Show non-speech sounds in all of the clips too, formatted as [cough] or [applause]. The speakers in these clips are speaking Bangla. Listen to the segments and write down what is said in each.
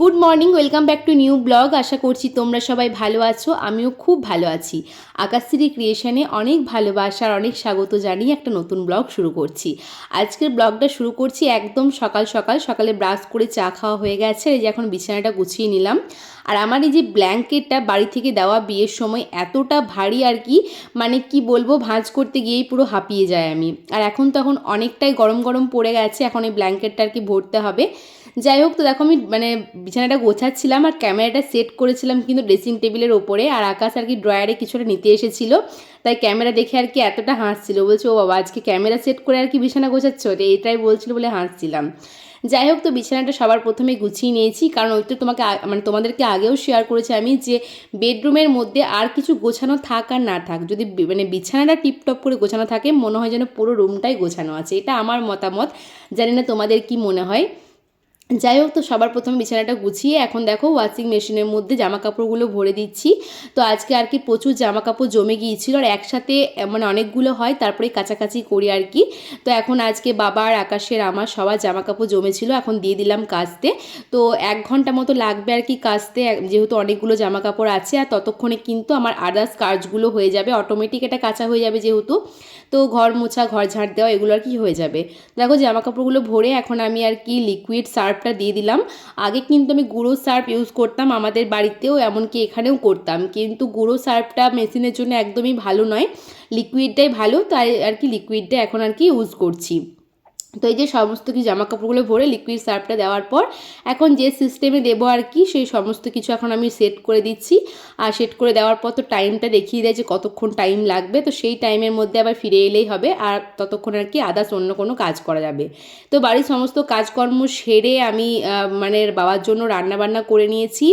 good morning, welcome back to new blog. আশা করছি তোমরা সবাই ভালো আছো, আমিও খুব ভালো আছি। আকাশশ্রী ক্রিয়েশনে অনেক ভালোবাসার অনেক স্বাগত জানিয়ে একটা নতুন ব্লগ শুরু করছি। আজকের ব্লগটা শুরু করছি একদম সকাল সকাল, সকালে ব্রাশ করে চা খাওয়া হয়ে গেছে, এই যে এখন বিছানাটা গুছিয়ে নিলাম। আর আমার এই যে ব্ল্যাঙ্কেটটা বাড়ি থেকে দেওয়া বিয়ের সময় এতটা ভারী আর কি মানে কি বলব, ভাঁজ করতে গিয়েই পুরো হাঁপিয়ে যায় আমি। আর এখন তখন অনেকটাই গরম গরম পড়ে গেছে, এখন এই ব্ল্যাঙ্কেটটা আর কি ভরতে হবে। যাই হোক তো দেখো আমি মানে বিছানাটা গোছাচ্ছিলাম আর ক্যামেরাটা সেট করেছিলাম কিন্তু ড্রেসিং টেবিলের ওপরে আর আকাশ আর কি ড্রয়ারে কিছুটা নিতে এসেছিল। তাই ক্যামেরা দেখে আর কি এতটা হাসছিল। বলছে, ও বাবা, আজকে ক্যামেরা সেট করে আর কি বিছানা গোছাচ্ছ? এটাই বলছিল বলে হাসছিলাম। যাই হোক তো বিছানাটা সবার প্রথমে গুছিয়ে নিয়েছি। কারণ ওই তো তোমাকে মানে তোমাদেরকে আগেও শেয়ার করেছি আমি যে বেডরুমের মধ্যে আর কিছু গোছানো থাক আর না থাক, যদি মানে বিছানাটা টিপটপ করে গোছানো থাকে, মনে হয় যেন পুরো রুমটাই গোছানো আছে। এটা আমার মতামত। জানি না তোমাদের কি মনে হয়। যাই হোক, তো সবার প্রথমে বিছানাটা গুছিয়ে এখন দেখো ওয়াশিং মেশিনের মধ্যে জামা কাপড়গুলো ভরে দিচ্ছি। তো আজকে আর কি প্রচুর জামা কাপড় জমে গিয়েছিল আর একসাথে মানে অনেকগুলো হয় তারপরে কাছাকাছি করি আর কি। তো এখন আজকে বাবার আকাশের আমার সবার জামা কাপড় জমেছিল, এখন দিয়ে দিলাম কাচতে। তো এক ঘণ্টা মতো লাগবে আর কি কাচতে যেহেতু অনেকগুলো জামা কাপড় আছে আর ততক্ষণে কিন্তু আমার আদার্স কাজগুলো হয়ে যাবে অটোমেটিক এটা কাঁচা হয়ে যাবে যেহেতু। তো ঘর মোছা, ঘর ঝাড় দেওয়া, এগুলো আর কি হয়ে যাবে। দেখো জামা কাপড়গুলো ভরে এখন আমি আর কি লিকুইড সার্ফটা দিয়ে দিলাম। আগে কিন্তু আমি গুঁড়ো সার্ফ ইউজ করতাম, আমাদের বাড়িতেও এমনকি এখানেও করতাম। কিন্তু গুঁড়ো সার্ফটা মেশিনের জন্য একদমই ভালো নয়। লিকুইডটাই ভালো, তাই আর কি লিকুইডটা এখন আর কি ইউজ করছি। তো এই যে সমস্ত কিছু জামা কাপড়গুলো ভরে লিকুইড সার্ফটা দেওয়ার পর এখন যে সিস্টেমে দেবো আর কি, সেই সমস্ত কিছু এখন আমি সেট করে দিচ্ছি। আর সেট করে দেওয়ার পর তো টাইমটা দেখিয়ে দেয় যে কতক্ষণ টাইম লাগবে, তো সেই টাইমের মধ্যে আবার ফিরে এলেই হবে। আর ততক্ষণ আর কি আদার্স অন্য কোনো কাজ করা যাবে। তো বাড়ির সমস্ত কাজকর্ম সেরে আমি মানে বাবার জন্য রান্না বান্না করে নিয়েছি।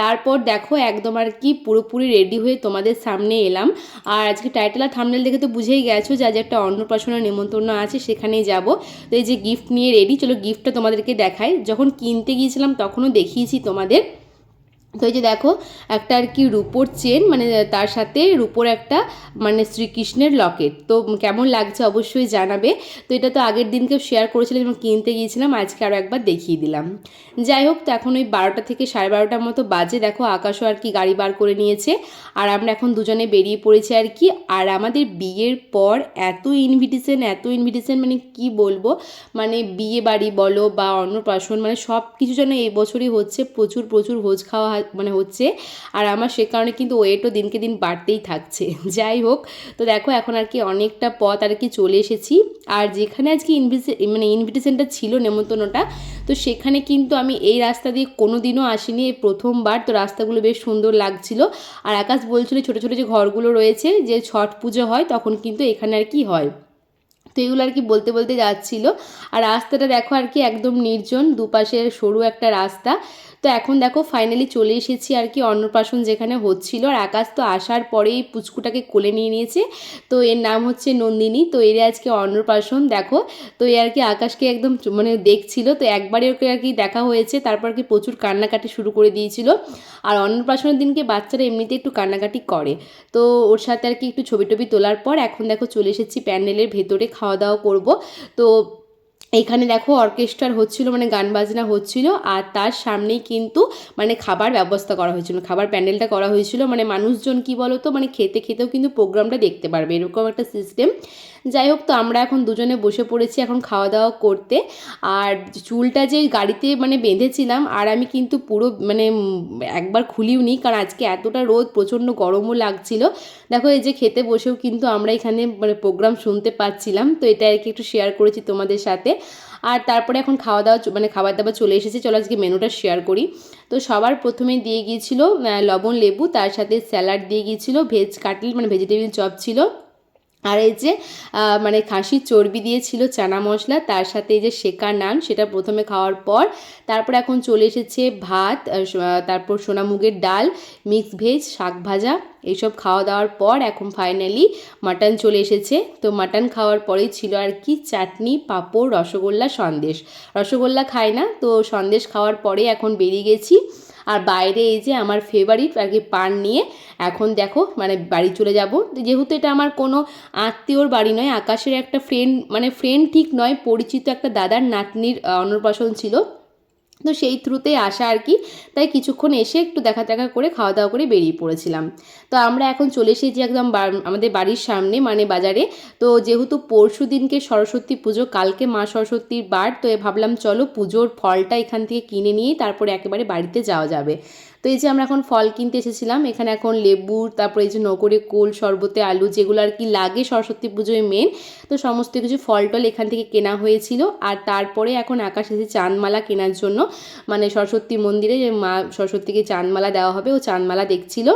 তারপর দেখো একদম আর কি পুরোপুরি রেডি হয়ে তোমাদের সামনে এলাম। আর আজকে টাইটেল আর থামনেল দেখে তো বুঝেই গেছো যে আজ একটা অন্নপ্রাশনের নিমন্ত্রণ আছে, সেখানেই যাব। তো এই যে গিফট নিয়ে রেডি চলো গিফটটা তোমাদেরকে দেখাই। যখন কিনতে গিয়েছিলাম তখনও দেখিয়েছি তোমাদের। তো এই যে দেখো, একটা আর কি রূপোর চেন মানে তার সাথে রূপোর একটা মানে শ্রীকৃষ্ণের লকেট তো কেমন লাগছে অবশ্যই জানাবে। তো এটা তো আগের দিনকে শেয়ার করেছিলাম এবং কিনতে গিয়েছিলাম, আজকে আরও একবার দেখিয়ে দিলাম। যাই হোক, তো এখন ওই বারোটা থেকে সাড়ে বারোটার মতো বাজে। দেখো, আকাশও আর কি গাড়ি বার করে নিয়েছে। আর আমরা এখন দুজনে বেরিয়ে পড়েছি আর কি। আর আমাদের বিয়ের পর এত ইনভিটেশন এত ইনভিটেশন মানে কি বলব? মানে বিয়ে বাড়ি বলো বা অন্নপ্রাশন মানে সব কিছু যেন এই বছরই হচ্ছে। প্রচুর প্রচুর ভোজ খাওয়া মানে হচ্ছে, আর আমার সে কারণে কিন্তু ওয়েটও দিনকে দিন বাড়তেই থাকছে। [laughs] যাই হোক, তো দেখো এখন আর কি অনেকটা পথ আর কি চলে এসেছি। আর যেখানে আজকে ইনভিটে মানে ইনভিটেশনটা ছিল নেমন্তন্নটা, তো সেখানে কিন্তু আমি এই রাস্তা দিয়ে কোনো দিনও আসিনি। এই প্রথমবার তো রাস্তাগুলো বেশ সুন্দর লাগছিল। আর আকাশ বলছিল ছোটো ছোটো যে ঘরগুলো রয়েছে, যে ছট পুজো হয়, তখন কিন্তু এখানে আর কি হয়। তো এগুলো আর কি বলতে বলতে যাচ্ছিল। আর রাস্তাটা দেখো আর কি একদম নির্জন দুপাশে সরু একটা রাস্তা। তো এখন দেখো ফাইনালি চলে এসেছি আর কি অন্নপ্রাশন যেখানে হচ্ছিল আর আকাশ তো আসার পরেই পুচকুটাকে কোলে নিয়ে নিয়েছে। তো এর নাম হচ্ছে নন্দিনী। তো এর আজকে অন্নপ্রাশন দেখো। তো এ আর কি আকাশকে একদম মানে দেখছিল। তো একবারই ওকে আর কি দেখা হয়েছে। তারপর কি প্রচুর কান্নাকাটি শুরু করে দিয়েছিল। আর অন্নপ্রাশনের দিনকে বাচ্চারা এমনিতে একটু কান্নাকাটি করে। তো ওর সাথে আর কি একটু ছবি টবি তোলার পর এখন দেখো চলে এসেছি প্যান্ডেলের ভেতরে খাওয়া দাওয়া করব। তো এইখানে দেখো অর্কেস্ট্রার হচ্ছিল মানে গান বাজনা হচ্ছিল, আর তার সামনেই কিন্তু মানে খাবার ব্যবস্থা করা হয়েছিল, খাবার প্যান্ডেলটা করা হয়েছিল মানে মানুষজন কি বলতো মানে খেতে খেতেও কিন্তু প্রোগ্রামটা দেখতে পারবে, এরকম একটা সিস্টেম যাই হোক তো আমরা এখন দুজনে বসে পড়েছি এখন খাওয়া দাওয়া করতে। আর চুলটা যে গাড়িতে মানে বেঁধেছিলাম, আর আমি কিন্তু পুরো মানে একবার খুলিও নি, কারণ আজকে এতটা রোদ, প্রচণ্ড গরমও লাগছিল। দেখো এই যে খেতে বসেও কিন্তু আমরা এখানে মানে প্রোগ্রাম শুনতে পাচ্ছিলাম, তো এটা আর কি একটু শেয়ার করেছি তোমাদের সাথে। আর তারপরে এখন খাওয়া দাওয়া মানে খাবার দাবার চলে এসেছে, চলো আজকে মেনুটা শেয়ার করি। তো সবার প্রথমে দিয়ে গিয়েছিল লবণ লেবু, তার সাথে স্যালাড দিয়ে গিয়েছিল ভেজ কাটলেট মানে ভেজিটেবিল চপ ছিল। আর এই যে মানে খাসির চর্বি দিয়েছিল, চানা মশলা, তার সাথে এই যে শেকা নান, সেটা প্রথমে খাওয়ার পর তারপর এখন চলে এসেছে ভাত তারপর সোনামুগের ডাল মিক্স ভেজ শাক ভাজা, এইসব খাওয়া দাওয়ার পর এখন ফাইনালি মাটন চলে এসেছে। তো মাটন খাওয়ার পরেই ছিল আর কি চাটনি, পাঁপড়, রসগোল্লা, সন্দেশ। রসগোল্লা খাই না, তো সন্দেশ খাওয়ার পরে এখন বেরিয়ে গেছি। আর বাইরে এই যে আমার ফেভারিট আর কি পান নিয়ে, এখন দেখো মানে বাড়ি চলে যাব। যেহেতু এটা আমার কোনো আত্মীয়র বাড়ি নয়, আকাশের একটা ফ্রেন্ড মানে ফ্রেন্ড ঠিক নয়, পরিচিত একটা দাদার নাতনির অন্নপ্রাশন ছিল। তো সেই থ্রুতে আসা আর কি। তাই কিছুক্ষণ এসে একটু দেখা দেখা করে খাওয়া দাওয়া করে বেরিয়ে পড়েছিলাম। তো আমরা এখন চলে এসেছি একদম আমাদের বাড়ির সামনে মানে বাজারে। তো যেহেতু পরশু দিনকে সরস্বতী পুজো, কালকে মা সরস্বতীর বার, তো ভাবলাম চলো পুজোর ফলটা এখান থেকে কিনে নিয়ে তারপরে একেবারে বাড়িতে যাওয়া যাবে। তো এই যে আমরা এখন ফল কিনতে এসেছিলাম, এখানে এখন লেবু, তারপরে এই যে নকরে কোল, শরবতে আলু, যেগুলো আর কি লাগে সরস্বতী পুজোয় মেন তো সমস্ত কিছু ফল টল এখান থেকে কেনা হয়েছিল। আর তারপরে এখন আকাশ এসে চাঁদমালা কেনার জন্য মানে সরস্বতী মন্দিরে যে মা সরস্বতীকে চাঁদমালা দেওয়া হবে, ও চাঁদমালা দেখছিল।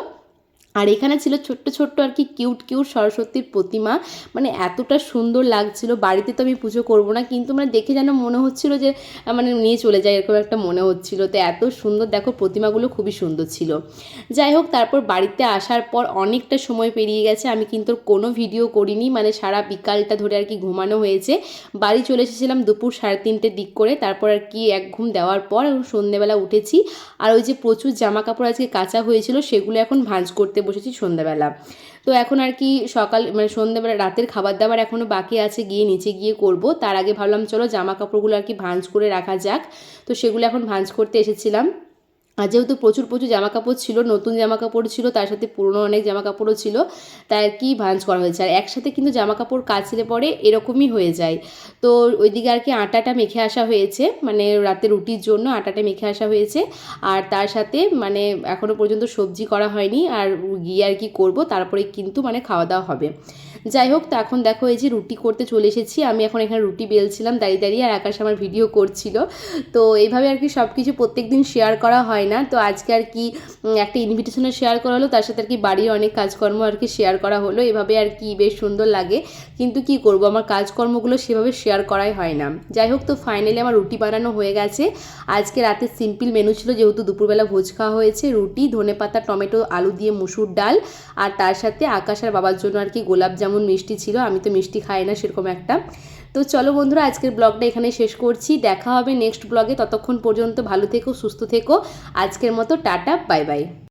আর এখানে ছিল ছোট্ট ছোট্ট আর কি কিউট কিউট সরস্বতীর প্রতিমা। মানে এতটা সুন্দর লাগছিল। বাড়িতে তো আমি পুজো করব না, কিন্তু মানে দেখে যেন মনে হচ্ছিল যে মানে নিয়ে চলে যায় এরকম একটা মনে হচ্ছিল। তো এত সুন্দর দেখো প্রতিমাগুলো খুবই সুন্দর ছিল। যাই হোক, তারপর বাড়িতে আসার পর অনেকটা সময় পেরিয়ে গেছে। আমি কিন্তু কোনো ভিডিও করিনি। মানে সারা বিকালটা ধরে আর কি ঘুমানো হয়েছে। বাড়ি চলে এসেছিলাম দুপুর সাড়ে তিনটের দিক করে। তারপর আর কি এক ঘুম দেওয়ার পর এখন সন্ধেবেলা উঠেছি। আর ওই যে প্রচুর জামা কাপড় আজকে কাঁচা হয়েছিল, সেগুলো এখন ভাঁজ করতে বসেছি সন্ধ্যাবেলা। তো এখন আর কি সকাল মানে সন্ধ্যাবেলা, রাতের খাবার দাবার এখনও বাকি আছে, গিয়ে নিচে গিয়ে করব। তার আগে ভাবলাম, চলো জামা কাপড়গুলো আর কি ভাঁজ করে রাখা যাক। তো সেগুলো এখন ভাঁজ করতে এসেছিলাম। আর যেহেতু প্রচুর প্রচুর জামা কাপড় ছিল, নতুন জামা কাপড় ছিল, তার সাথে পুরনো অনেক জামা কাপড়ও ছিল, তাই আর কি ভাঁজ করা হয়েছে? আর একসাথে কিন্তু জামা কাপড় কাচলে পরে এরকমই হয়ে যায়। তো ওইদিকে আর কি আটাটা মেখে আসা হয়েছে মানে রাতে রুটির জন্য আটাটা মেখে আসা হয়েছে। আর তার সাথে মানে এখনও পর্যন্ত সবজি করা হয়নি, আর গিয়ে আর কি করব, তারপরে কিন্তু মানে খাওয়া দাওয়া হবে। যাই হোক, তো এখন দেখো এই যে রুটি করতে চলে এসেছি। আমি এখন এখানে রুটি বেলছিলাম দাঁড়িয়ে দাঁড়িয়ে, আর আকাশ আমার ভিডিও করছিল। তো এইভাবে আর কি সব কিছু প্রত্যেক দিন শেয়ার করা হয় না। তো আজকে আর কি একটা ইনভিটেশনে শেয়ার করা হলো তার সাথে আর কি বাড়ির অনেক কাজকর্ম আর কি শেয়ার করা হলো। এভাবে আর কি বেশ সুন্দর লাগে। কিন্তু কি করব, আমার কাজকর্মগুলো সেভাবে শেয়ার করাই হয় না। যাই হোক, তো ফাইনালি আমার রুটি বানানো হয়ে গেছে। আজকে রাতে সিম্পল মেনু ছিল, যেহেতু দুপুরবেলা ভোজ খাওয়া হয়েছে, রুটি, ধনেপাতা, টমেটো, আলু দিয়ে মুসুর ডাল, আর তার সাথে আকাশ আর বাবার জন্য আর কি গোলাপ জামুন মিষ্টি ছিল, আমি তো মিষ্টি খাই না সেরকম একটা। তো চলো বন্ধুরা, আজকের ব্লগটা এখানে শেষ করছি। দেখা হবে নেক্সট ব্লগে। ততক্ষণ পর্যন্ত ভালো থেকো, সুস্থ থেকো। আজকের মতো টাটা, বাই বাই।